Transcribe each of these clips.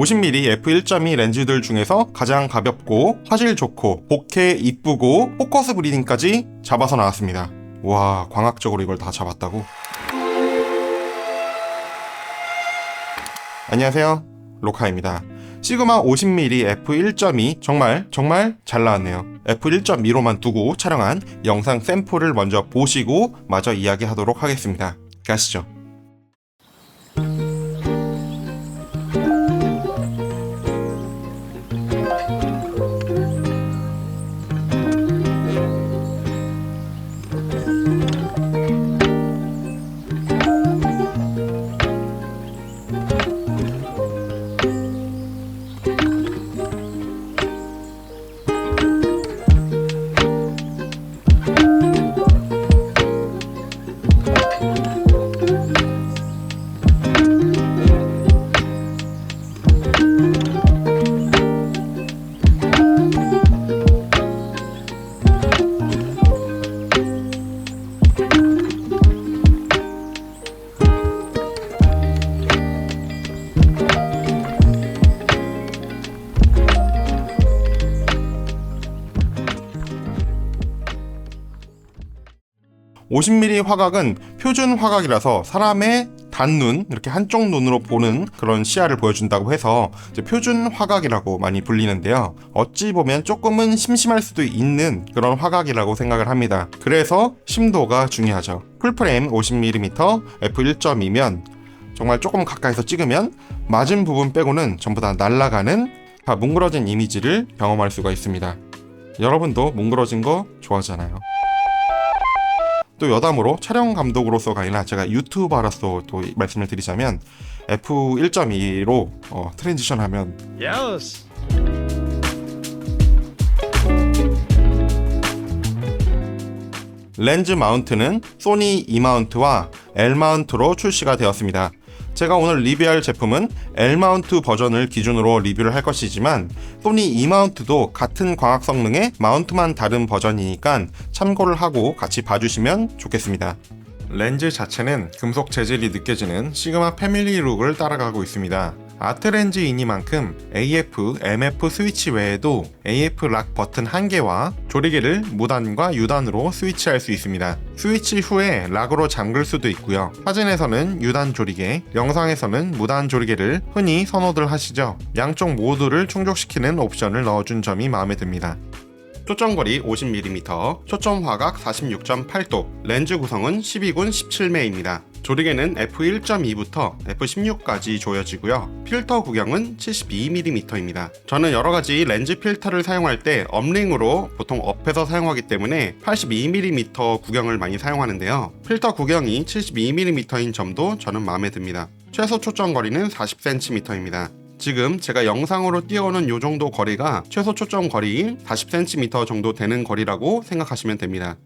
50mm f1.2 렌즈들 중에서 가장 가볍고 화질 좋고 복해 이쁘고 포커스 브리딩까지 잡아서 나왔습니다. 와 광학적으로 이걸 다 잡았다고? 안녕하세요 로카입니다. 시그마 50mm f1.2 정말 정말 잘 나왔네요. f1.2로만 두고 촬영한 영상 샘플을 먼저 보시고 마저 이야기하도록 하겠습니다. 가시죠. (50mm) 화각은 표준 화각이라서 사람의 단눈 이렇게 한쪽 눈으로 보는 그런 시야를 보여준다고 해서 표준 화각이라고 많이 불리는데요. 어찌 보면 조금은 심심할 수도 있는 그런 화각이라고 생각을 합니다. 그래서 심도가 중요하죠. 풀프레임 50mm f1.2면 정말 조금 가까이서 찍으면 맞은 부분 빼고는 전부 다 날아가는 다 뭉그러진 이미지를 경험할 수가 있습니다. 여러분도 뭉그러진 거 좋아하잖아요 또 여담으로 촬영 감독으로서가 아니라 제가 유튜버로서 또 말씀을 드리자면 F1.2로 어, 트랜지션하면 Yes. 렌즈 마운트는 소니 E 마운트와 L 마운트로 출시가 되었습니다. 제가 오늘 리뷰할 제품은 L 마운트 버전을 기준으로 리뷰를 할 것이지만 소니 E 마운트도 같은 광학 성능의 마운트만 다른 버전이니까 참고를 하고 같이 봐주시면 좋겠습니다. 렌즈 자체는 금속 재질이 느껴지는 시그마 패밀리 룩을 따라가고 있습니다. 아트 렌즈이니만큼 AF, MF 스위치 외에도 AF 락 버튼 1개와 조리개를 무단과 유단으로 스위치할 수 있습니다. 스위치 후에 락으로 잠글 수도 있고요. 사진에서는 유단 조리개, 영상에서는 무단 조리개를 흔히 선호들 하시죠. 양쪽 모두를 충족시키는 옵션을 넣어준 점이 마음에 듭니다. 초점거리 50mm, 초점 화각 46.8도, 렌즈 구성은 12군 17매입니다. 조리개는 f1.2부터 f16까지 조여지고요. 필터 구경은 72mm입니다. 저는 여러가지 렌즈 필터를 사용할 때 업링으로 보통 업해서 사용하기 때문에 82mm 구경을 많이 사용하는데요. 필터 구경이 72mm인 점도 저는 마음에 듭니다. 최소 초점 거리는 40cm입니다. 지금 제가 영상으로 띄워오는 요 정도 거리가 최소 초점 거리인 40cm 정도 되는 거리라고 생각하시면 됩니다.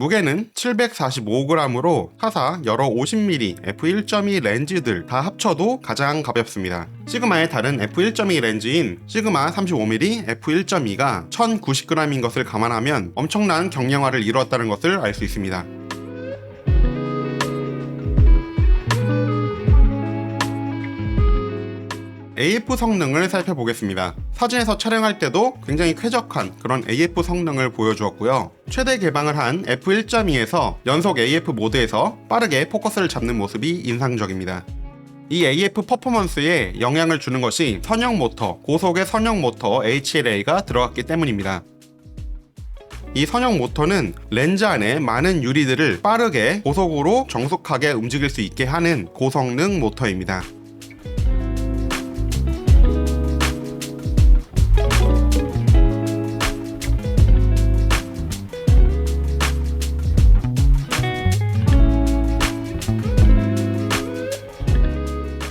무게는 745g으로 타사 여러 50mm f1.2 렌즈들 다 합쳐도 가장 가볍습니다. 시그마의 다른 f1.2 렌즈인 시그마 35mm f1.2가 1090g인 것을 감안하면 엄청난 경량화를 이루었다는 것을 알 수 있습니다. AF 성능을 살펴보겠습니다. 사진에서 촬영할 때도 굉장히 쾌적한 그런 AF 성능을 보여주었고요. 최대 개방을 한 f1.2에서 연속 AF 모드에서 빠르게 포커스를 잡는 모습이 인상적입니다. 이 AF 퍼포먼스에 영향을 주는 것이 선형 모터, 고속의 선형 모터 HLA가 들어갔기 때문입니다. 이 선형 모터는 렌즈 안에 많은 유리들을 빠르게 고속으로 정숙하게 움직일 수 있게 하는 고성능 모터입니다.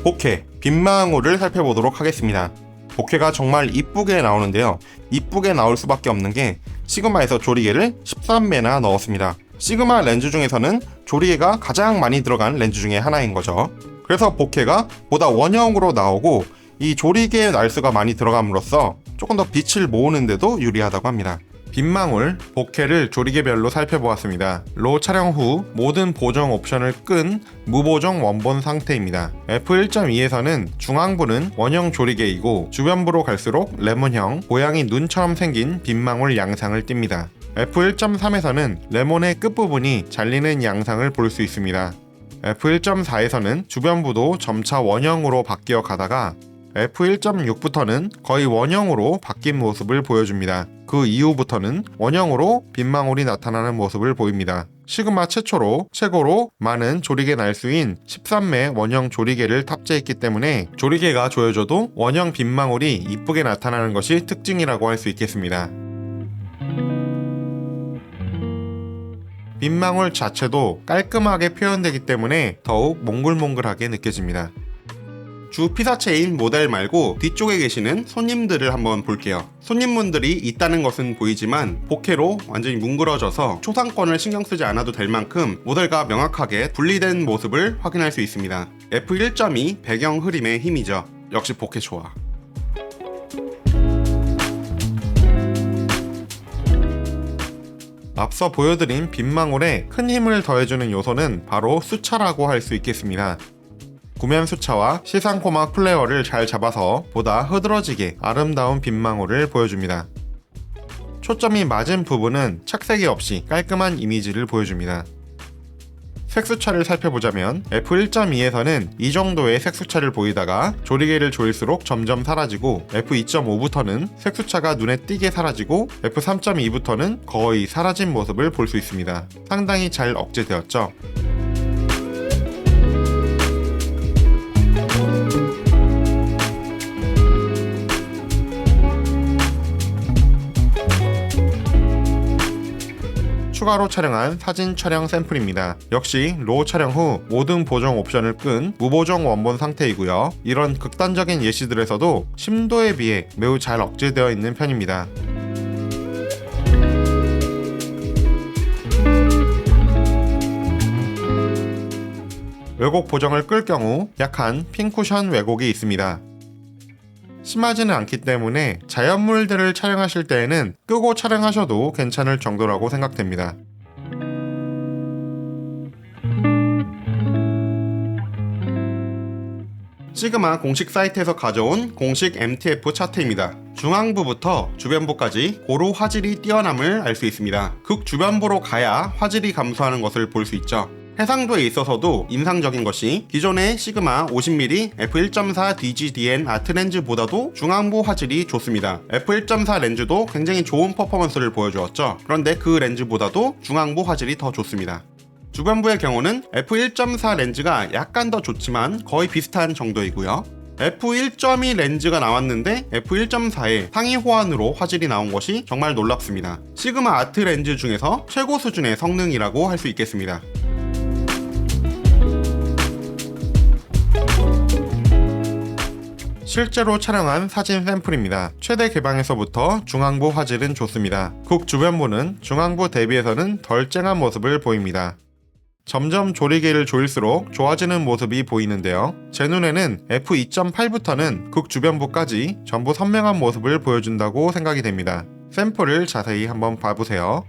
복회, 빈망호를 살펴보도록 하겠습니다. 복회가 정말 이쁘게 나오는데요. 이쁘게 나올 수밖에 없는 게 시그마에서 조리개를 13매나 넣었습니다. 시그마 렌즈 중에서는 조리개가 가장 많이 들어간 렌즈 중에 하나인 거죠. 그래서 복회가 보다 원형으로 나오고 이 조리개 날수가 많이 들어감으로써 조금 더 빛을 모으는데도 유리하다고 합니다. 빗망울, 복해를 조리개별로 살펴보았습니다. 로 촬영 후 모든 보정 옵션을 끈 무보정 원본 상태입니다. F1.2에서는 중앙부는 원형 조리개이고 주변부로 갈수록 레몬형, 고양이 눈처럼 생긴 빗망울 양상을 띱니다. F1.3에서는 레몬의 끝부분이 잘리는 양상을 볼 수 있습니다. F1.4에서는 주변부도 점차 원형으로 바뀌어 가다가 F1.6부터는 거의 원형으로 바뀐 모습을 보여줍니다. 그 이후부터는 원형으로 빗망울이 나타나는 모습을 보입니다. 시그마 최초로 최고로 많은 조리개 날수인 13매 원형 조리개를 탑재했기 때문에 조리개가 조여져도 원형 빗망울이 이쁘게 나타나는 것이 특징이라고 할 수 있겠습니다. 빗망울 자체도 깔끔하게 표현되기 때문에 더욱 몽글몽글하게 느껴집니다. 주 피사체인 모델 말고 뒤쪽에 계시는 손님들을 한번 볼게요. 손님분들이 있다는 것은 보이지만 복해로 완전히 뭉그러져서 초상권을 신경 쓰지 않아도 될 만큼 모델과 명확하게 분리된 모습을 확인할 수 있습니다. F1.2 배경 흐림의 힘이죠. 역시 복해 좋아. 앞서 보여드린 빗망울에 큰 힘을 더해주는 요소는 바로 수차라고 할 수 있겠습니다. 구면 수차와 시상코마 플레어를 잘 잡아서 보다 흐드러지게 아름다운 빗망울을 보여줍니다. 초점이 맞은 부분은 착색이 없이 깔끔한 이미지를 보여줍니다. 색수차를 살펴보자면 F1.2에서는 이 정도의 색수차를 보이다가 조리개를 조일수록 점점 사라지고 F2.5부터는 색수차가 눈에 띄게 사라지고 F3.2부터는 거의 사라진 모습을 볼 수 있습니다. 상당히 잘 억제되었죠. 추가로 촬영한 사진 촬영 샘플입니다. 역시 로 촬영 후 모든 보정 옵션을 끈 무보정 원본 상태이고요. 이런 극단적인 예시들에서도 심도에 비해 매우 잘 억제되어 있는 편입니다. 왜곡 보정을 끌 경우 약한 핀 쿠션 왜곡이 있습니다. 심하지는 않기 때문에 자연물들을 촬영하실 때에는 끄고 촬영하셔도 괜찮을 정도라고 생각됩니다. 시그마 공식 사이트에서 가져온 공식 MTF 차트입니다. 중앙부부터 주변부까지 고루 화질이 뛰어남을 알 수 있습니다. 극주변부로 가야 화질이 감소하는 것을 볼 수 있죠. 해상도에 있어서도 인상적인 것이 기존의 시그마 50mm f1.4 DGDN 아트 렌즈보다도 중앙부 화질이 좋습니다. f1.4 렌즈도 굉장히 좋은 퍼포먼스를 보여주었죠. 그런데 그 렌즈보다도 중앙부 화질이 더 좋습니다. 주변부의 경우는 f1.4 렌즈가 약간 더 좋지만 거의 비슷한 정도이고요. f1.2 렌즈가 나왔는데 f1.4의 상위 호환으로 화질이 나온 것이 정말 놀랍습니다. 시그마 아트 렌즈 중에서 최고 수준의 성능이라고 할 수 있겠습니다. 실제로 촬영한 사진 샘플입니다. 최대 개방에서부터 중앙부 화질은 좋습니다. 국 주변부는 중앙부 대비해서는 덜 쨍한 모습을 보입니다. 점점 조리개를 조일수록 좋아지는 모습이 보이는데요. 제 눈에는 F2.8부터는 극 주변부까지 전부 선명한 모습을 보여준다고 생각이 됩니다. 샘플을 자세히 한번 봐보세요.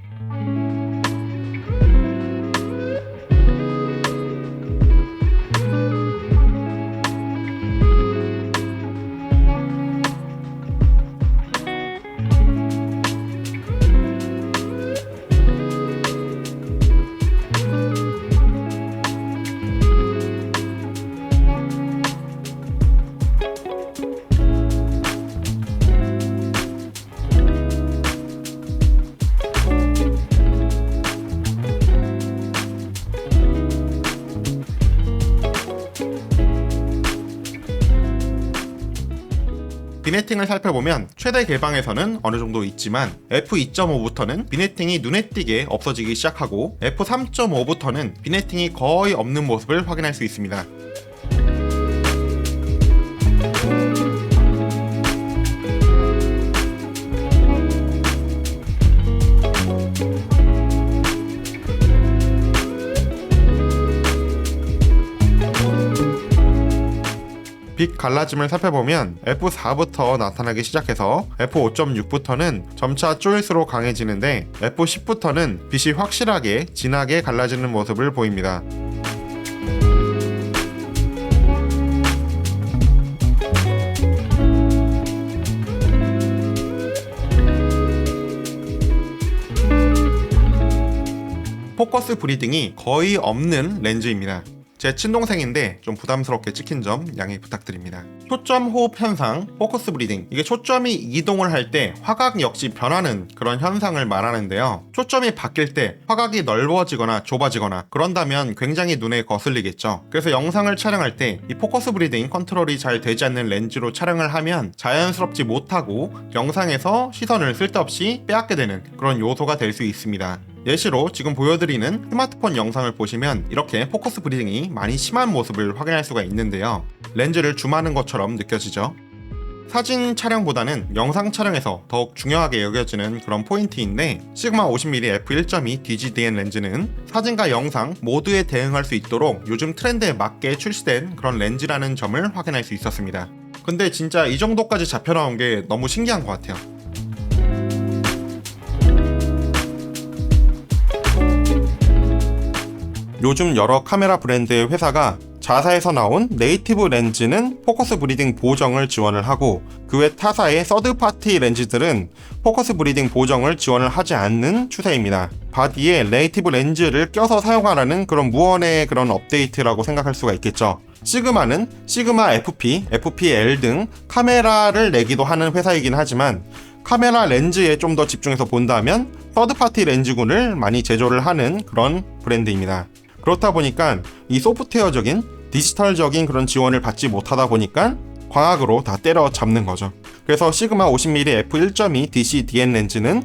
비네팅을 살펴보면 최대 개방에서는 어느 정도 있지만 F2.5부터는 비네팅이 눈에 띄게 없어지기 시작하고 F3.5부터는 비네팅이 거의 없는 모습을 확인할 수 있습니다. 빛 갈라짐을 살펴보면 F4부터 나타나기 시작해서 F5.6부터는 점차 쪼일수록 강해지는데 F10부터는 빛이 확실하게 진하게 갈라지는 모습을 보입니다. 포커스 브리딩이 거의 없는 렌즈입니다. 제 친동생인데 좀 부담스럽게 찍힌 점 양해 부탁드립니다. 초점 호흡 현상, 포커스 브리딩. 이게 초점이 이동을 할 때 화각 역시 변하는 그런 현상을 말하는데요. 초점이 바뀔 때 화각이 넓어지거나 좁아지거나 그런다면 굉장히 눈에 거슬리겠죠. 그래서 영상을 촬영할 때 이 포커스 브리딩 컨트롤이 잘 되지 않는 렌즈로 촬영을 하면 자연스럽지 못하고 영상에서 시선을 쓸데없이 빼앗게 되는 그런 요소가 될 수 있습니다. 예시로 지금 보여드리는 스마트폰 영상을 보시면 이렇게 포커스 브리딩이 많이 심한 모습을 확인할 수가 있는데요. 렌즈를 줌하는 것처럼 느껴지죠. 사진 촬영보다는 영상 촬영에서 더욱 중요하게 여겨지는 그런 포인트인데 시그마 50mm f1.2 DGDN 렌즈는 사진과 영상 모두에 대응할 수 있도록 요즘 트렌드에 맞게 출시된 그런 렌즈라는 점을 확인할 수 있었습니다. 근데 진짜 이 정도까지 잡혀 나온 게 너무 신기한 것 같아요. 요즘 여러 카메라 브랜드의 회사가 자사에서 나온 네이티브 렌즈는 포커스 브리딩 보정을 지원을 하고 그 외 타사의 서드 파티 렌즈들은 포커스 브리딩 보정을 지원을 하지 않는 추세입니다. 바디에 네이티브 렌즈를 껴서 사용하라는 그런 무언의 그런 업데이트라고 생각할 수가 있겠죠. 시그마는 시그마 FP, FPL 등 카메라를 내기도 하는 회사이긴 하지만 카메라 렌즈에 좀 더 집중해서 본다면 서드파티 렌즈군을 많이 제조를 하는 그런 브랜드입니다. 그렇다 보니까 이 소프트웨어적인 디지털적인 그런 지원을 받지 못하다 보니까 광학으로 다 때려잡는 거죠. 그래서 시그마 50mm f1.2 DC DN 렌즈는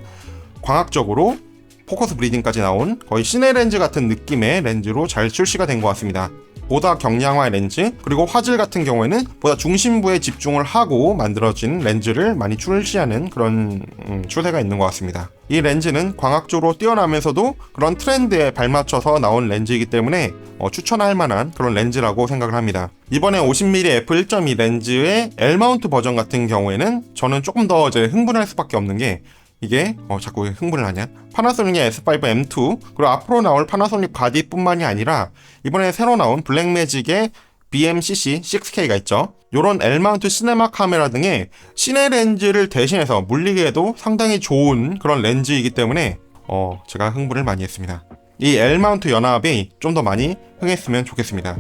광학적으로 포커스 브리딩까지 나온 거의 시내 렌즈 같은 느낌의 렌즈로 잘 출시가 된 것 같습니다. 보다 경량화 렌즈 그리고 화질 같은 경우에는 보다 중심부에 집중을 하고 만들어진 렌즈를 많이 출시하는 그런 음, 추세가 있는 것 같습니다. 이 렌즈는 광학적으로 뛰어나면서도 그런 트렌드에 발맞춰서 나온 렌즈이기 때문에 어, 추천할 만한 그런 렌즈라고 생각을 합니다. 이번에 50mm f1.2 렌즈의 L 마운트 버전 같은 경우에는 저는 조금 더 이제 흥분할 수밖에 없는 게 이게 어, 자꾸 흥분을 하냐? 파나소닉의 S5 M2 그리고 앞으로 나올 파나소닉 바디뿐만이 아니라 이번에 새로 나온 블랙매직의 BMCC 6K가 있죠. 이런 L마운트 시네마 카메라 등의 시네 렌즈를 대신해서 물리기에도 상당히 좋은 그런 렌즈이기 때문에 어, 제가 흥분을 많이 했습니다. 이 L마운트 연합이 좀 더 많이 흥했으면 좋겠습니다.